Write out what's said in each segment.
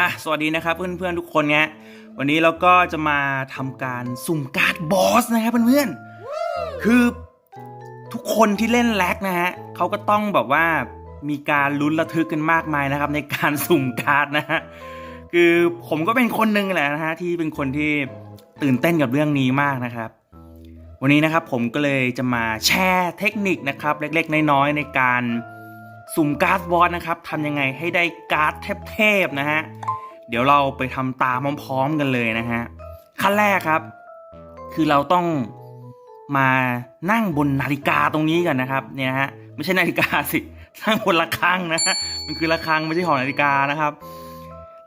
อะสวัสดีนะครับเพื่อนๆทุกคนเนี้ยวันนี้เราก็จะมาทำการสุ่มการ์ดบอสนะครับเพื่อนๆคือทุกคนที่เล่นแล็กนะฮะเขาก็ต้องแบบว่ามีการลุ้นระทึกกันมากมายนะครับ ในการสุ่มการ์ดนะฮะคือผมก็เป็นคนหนึ่งแหละนะฮะที่เป็นคนที่ตื่นเต้นกับเรื่องนี้มากนะครับ วันนี้นะครับผมก็เลยจะมาแชร์เทคนิคนะครับ เล็กๆน้อยๆในการ สุ่มการ์ดบอสนะครับทำยังไงให้ได้การ์ดเทพๆนะฮะ เดี๋ยวเราไปทำตามพร้อมๆกันเลยนะฮะ ขั้นแรกครับ คือเราต้องมานั่งบนนาฬิกาตรงนี้กันนะครับ เนี่ยฮะ ไม่ใช่นาฬิกาสินั่งบนระฆังนะฮะมันคือระฆังไม่ใช่หอนาฬิกานะครับ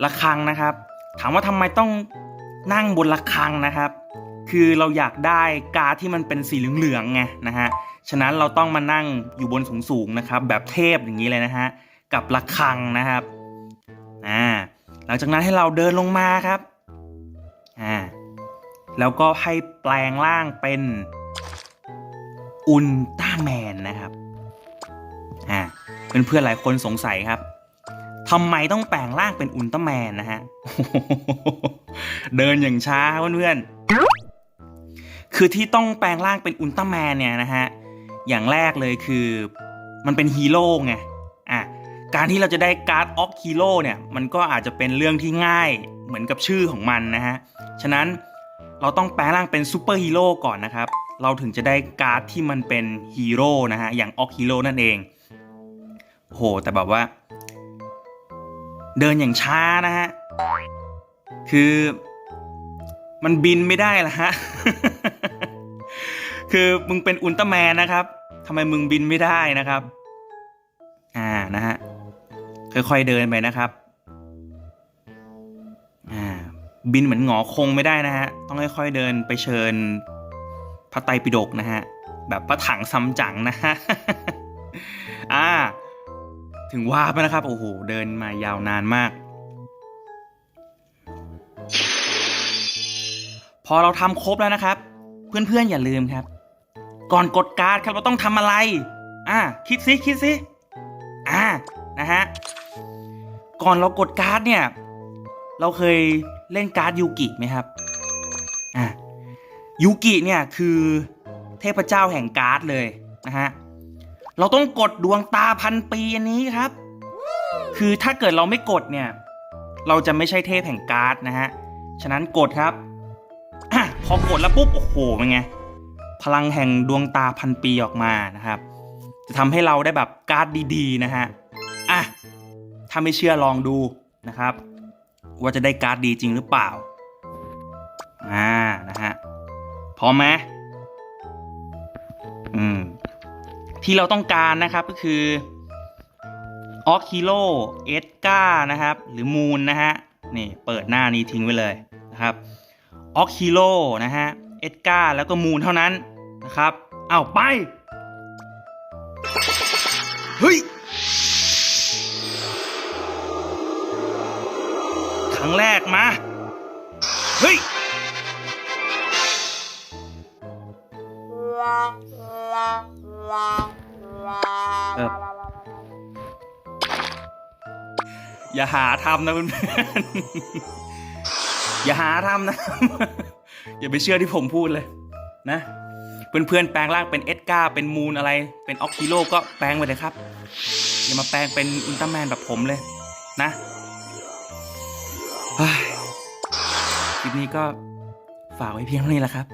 ระฆังนะครับ ถามว่าทำไมต้องนั่งบนระฆังนะครับ คือเราอยากได้การ์ดที่มันเป็นสีเหลืองๆไงนะฮะ ฉะนั้นเราต้องมานั่งอยู่บนสูงๆนะครับ แบบเทพอย่างนี้เลยนะฮะ กับระฆังนะครับ อ่า หลังจากนั้นให้เราเดินลงมาครับ อ่า แล้วก็ให้แปลงร่างเป็นอุลตร้าแมนนะครับ อ่า เพื่อนๆหลายคนสงสัยครับทำไมต้องแปลงร่างเป็นอุลตร้าแมนนะฮะ เดินอย่างช้าเพื่อนๆ คือที่ต้องแปลงร่างเป็นอุลตร้าแมนเนี่ยนะฮะ อย่างแรกเลยคือมันเป็นฮีโร่ไง อะ การที่เราจะได้การ์ดออกฮีโร่เนี่ย มันก็อาจจะเป็นเรื่องที่ง่ายเหมือนกับชื่อของมันนะฮะ ฉะนั้นเราต้องแปลงร่างเป็นซูเปอร์ฮีโร่ก่อนนะครับ เราถึงจะได้การ์ดที่มันเป็นฮีโร่นะฮะ อย่างออกฮีโร่นั่นเอง โห แต่แบบว่า เดินอย่างช้านะฮะ คือมันบินไม่ได้ละฮะ คือมึงเป็นอุลตร้าแมนนะครับทำไมมึงบินไม่ได้นะครับ อ่านะฮะค่อยๆเดินไปนะครับ อ่า บินเหมือนหงอคงไม่ได้นะฮะ ต้องค่อยๆเดินไปเชิญพระไตรปิฎกนะฮะ แบบพระถังซัมจั๋งนะฮะ อ่า ถึงว่าไปนะครับ โอ้โห เดินมายาวนานมาก พอเราทำครบแล้วนะครับ เพื่อนๆอย่าลืมครับ ก่อนกดการ์ดครับเราต้องทำอะไร อ่าคิดซิคิดซิอ่านะฮะก่อนเรากดการ์ดเนี่ย เราเคยเล่นการ์ดยูกิไหมครับอ่ายูกิเนี่ยคือเทพเจ้าแห่งการ์ดเลยนะฮะเราต้องกดดวงตาพันปีอันนี้ครับ คือถ้าเกิดเราไม่กดเนี่ย เราจะไม่ใช่เทพแห่งการ์ดนะฮะ ฉะนั้นกดครับอพอกดแล้วปุ๊บ โอ้โหเป็นไง พลังแห่งดวงตาพันปีออกมานะครับ จะทำให้เราได้แบบการ์ดดีๆนะฮะอะถ้าไม่เชื่อลองดูนะครับ ว่าจะได้การ์ดดีจริงหรือเปล่าอ่านะฮะพร้อมไหมอืมที่เราต้องการนะครับก็คือออกฮิโลเอสกานะครับ หรือมูนนะฮะนี่เปิดหน้านี้ทิ้งไว้เลยนะครับออกฮิโลนะฮะเอสกาแล้วก็มูนเท่านั้น นะครับ เอาไป เฮ้ย ครั้งแรกมา เฮ้ย อย่าหาทำนะเพื่อนอย่าหาทำนะ อย่าไปเชื่อที่ผมพูดเลยนะ เพื่อนๆแปลงร่างเป็นเอสกาเป็นมูนอะไร เป็นออกคิโลก็แปลงไปเลยครับ อย่ามาแปลงเป็นอุลตร้าแมนแบบผมเลยนะคลิปนี้ก็ฝากไว้เพียงเท่านี้แหละครับ